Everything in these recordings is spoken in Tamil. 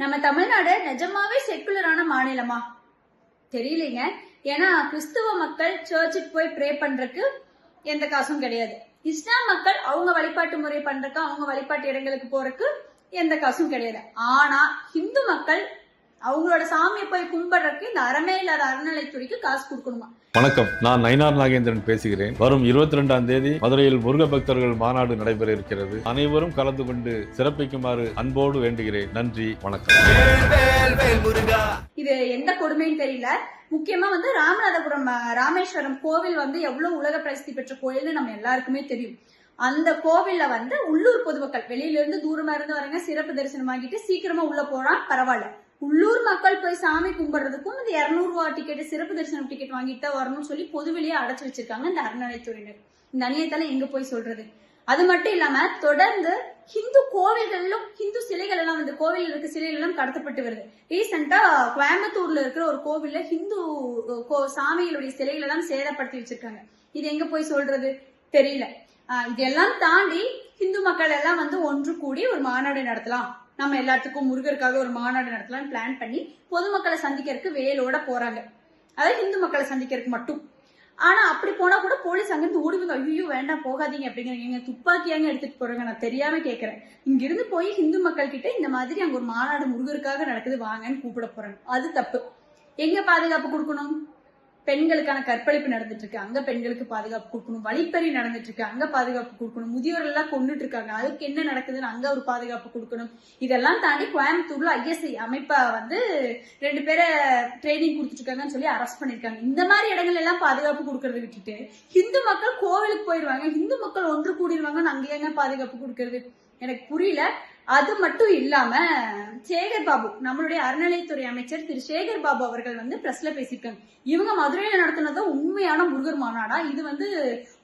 நம்ம தமிழ்நாடு நிஜமாவே செக்குலரான மாநிலமா? தெரியலைங்க. ஏன்னா கிறிஸ்துவ மக்கள் சர்ச்சுக்கு போய் ப்ரே பண்றதுக்கு எந்த காசும் கிடையாது. இஸ்லாம் மக்கள் அவங்க வழிபாட்டு முறை பண்றதுக்கு அவங்க வழிபாட்டு இடங்களுக்கு போறதுக்கு எந்த காசும் கிடையாது. ஆனா ஹிந்து மக்கள் அவங்களோட சாமியை போய் கும்பிடுறதுக்கு இந்த அறமே இல்லாத அறநிலைத்துறைக்கு காசு கொடுக்கணுமா? வணக்கம். நான் நயினார் நாகேந்திரன் பேசுகிறேன். வரும் இருபத்தி ரெண்டாம் தேதி மதுரையில் முருக பக்தர்கள் மாநாடு நடைபெற இருக்கிறது. அனைவரும் கலந்து கொண்டு சிறப்பிக்குமாறு அன்போடு வேண்டுகிறேன். நன்றி. வணக்கம். இது எந்த கொடுமைன்னு தெரியல. முக்கியமா வந்து ராமநாதபுரம் ராமேஸ்வரம் கோவில் வந்து எவ்வளவு உலக பிரசித்தி பெற்ற கோயில்னு நம்ம எல்லாருக்குமே தெரியும். அந்த கோவில்ல வந்து உள்ளூர் பொதுமக்கள் வெளியில இருந்து தூரமா இருந்து வரங்க சிறப்பு தரிசனம் வாங்கிட்டு சீக்கிரமா உள்ள போறான் பரவாயில்ல. உள்ளூர் மக்கள் போய் சாமி கும்பிடுறதுக்கும் இந்த இருநூறு ரூபா டிக்கெட் சிறப்பு தரிசனம் டிக்கெட் வாங்கிட்டு தான் வரணும்னு சொல்லி பொதுவெளியே அடைச்சி வச்சிருக்காங்க இந்த அறநிலைத்துறையினர் இந்த அநியத்தால எங்க போய் சொல்றது? அது மட்டும் இல்லாம தொடர்ந்து ஹிந்து கோவில்களிலும் ஹிந்து சிலைகள் எல்லாம் வந்து கோவில் இருக்க சிலைகள் எல்லாம் கடத்தப்பட்டு வருது. ரீசெண்டா கோயம்புத்தூர்ல இருக்கிற ஒரு கோவில்ல ஹிந்து கோ- சாமிகளுடைய சிலைகள் எல்லாம் சேதப்படுத்தி வச்சிருக்காங்க. இது எங்க போய் சொல்றது? தெரியல. ஆஹ், இதெல்லாம் தாண்டி ஹிந்து மக்கள் எல்லாம் வந்து ஒன்று கூடி ஒரு மாநாடு நடத்தலாம். நம்ம எல்லாத்துக்கும் முருகருக்காக ஒரு மாநாடு நடத்தலாம்னு பிளான் பண்ணி பொதுமக்களை சந்திக்கிறதுக்கு வேலோட போறாங்க. அதாவது ஹிந்து மக்களை சந்திக்கிறதுக்கு மட்டும். ஆனா அப்படி போனா கூட போலீஸ் அங்கிருந்து ஓடுவீங்க ஐயோ வேண்டாம் போகாதீங்க அப்படிங்கிறீங்க எங்க துப்பாக்கியாங்க எடுத்துட்டு போறாங்க நான் தெரியாம கேக்குறேன். இங்க இருந்து போய் ஹிந்து மக்கள் கிட்ட இந்த மாதிரி அங்க ஒரு மாநாடு முருகருக்காக நடக்குது வாங்கன்னு கூப்பிட போறாங்க. அது தப்பு. எங்க பாதுகாப்பு கொடுக்கணும்? பெண்களுக்கான கற்பழிப்பு நடந்துட்டு இருக்கு அங்க பெண்களுக்கு பாதுகாப்பு கொடுக்கணும். வழிப்பறி நடந்துட்டு இருக்கு அங்க பாதுகாப்பு கொடுக்கணும். முதியோர்கள் எல்லாம் கொண்டுட்டு இருக்காங்க அதுக்கு என்ன நடக்குதுன்னு அங்க ஒரு பாதுகாப்பு கொடுக்கணும். இதெல்லாம் தாண்டி கோயம்புத்தூர்ல ஐஎஸ்ஐ அமைப்பா வந்து ரெண்டு பேரை ட்ரைனிங் கொடுத்துட்டு இருக்காங்கன்னு சொல்லி அரெஸ்ட் பண்ணிருக்காங்க. இந்த மாதிரி இடங்கள் எல்லாம் பாதுகாப்பு கொடுக்கறத விட்டுட்டு ஹிந்து மக்கள் கோவிலுக்கு போயிடுவாங்க. ஹிந்து மக்கள் ஒன்று கூடிடுவாங்கன்னு அங்கே பாதுகாப்பு கொடுக்கறது? எனக்கு புரியல. அது மட்டும் இல்லாம சேகர் பாபு நம்மளுடைய அறநிலைத்துறை அமைச்சர் திரு சேகர் பாபு அவர்கள் வந்து பிரஸ்ல பேசியிருக்காங்க. இவங்க மதுரையில நடத்தினது உண்மையான முருகர் மாநாடா? இது வந்து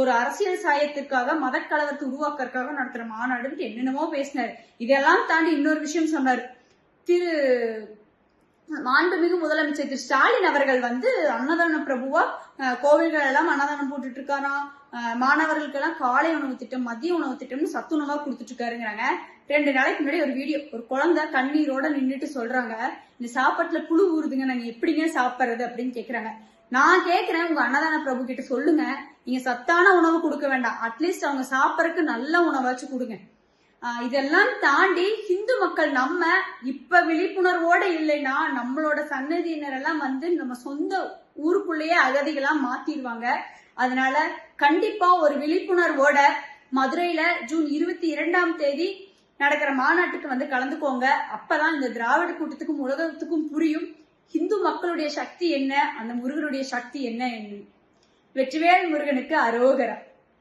ஒரு அரசியல் சாயத்திற்காக மதக்கலவரத்தை உருவாக்கறதுக்காக நடத்துற மாநாடுன்னு என்னென்னமோ பேசினாரு. இதெல்லாம் தாண்டி இன்னொரு விஷயம் சொன்னார். திரு மாண்புமிகு முதலமைச்சர் திரு ஸ்டாலின் அவர்கள் வந்து அன்னதான பிரபுவா அஹ், கோவில்கள் எல்லாம் அன்னதானம் போட்டுட்டு இருக்காராம் அஹ், மாணவர்களுக்கெல்லாம் காலை உணவு திட்டம் மதிய உணவு திட்டம்னு சத்துணவா கொடுத்துட்டு இருக்காருங்கிறாங்க ரெண்டு நாளைக்கு முன்னாடி ஒரு வீடியோ ஒரு குழந்தை கண்ணீரோட நின்னுட்டு சொல்றாங்க. இந்த சாப்பாட்டுல புழு ஊறுதுங்க நாங்க எப்படிங்க சாப்பிடுறது அப்படின்னு கேக்குறாங்க. நான் கேக்குறேன் உங்க அன்னதான பிரபு கிட்ட சொல்லுங்க. நீங்க சத்தான உணவு கொடுக்க வேண்டாம். அட்லீஸ்ட் அவங்க சாப்பிடறதுக்கு நல்ல உணவாச்சும் கொடுங்க. இதெல்லாம் தாண்டி ஹிந்து மக்கள் நம்ம இப்ப விழிப்புணர்வோட இல்லைன்னா நம்மளோட சன்னதியினர் எல்லாம் வந்து நம்ம சொந்த ஊருக்குள்ளேயே அகதிகளா மாத்திடுவாங்க. அதனால கண்டிப்பா ஒரு விழிப்புணர்வோட மதுரையில ஜூன் இருபத்தி இரண்டாம் தேதி நடக்கிற மாநாட்டுக்கு வந்து கலந்துக்கோங்க. அப்பதான் இந்த திராவிட கூட்டத்துக்கும் உலகத்துக்கும் புரியும் ஹிந்து மக்களுடைய சக்தி என்ன அந்த முருகனுடைய சக்தி என்ன என்று. வெற்றிவேல் முருகனுக்கு அரோகரா.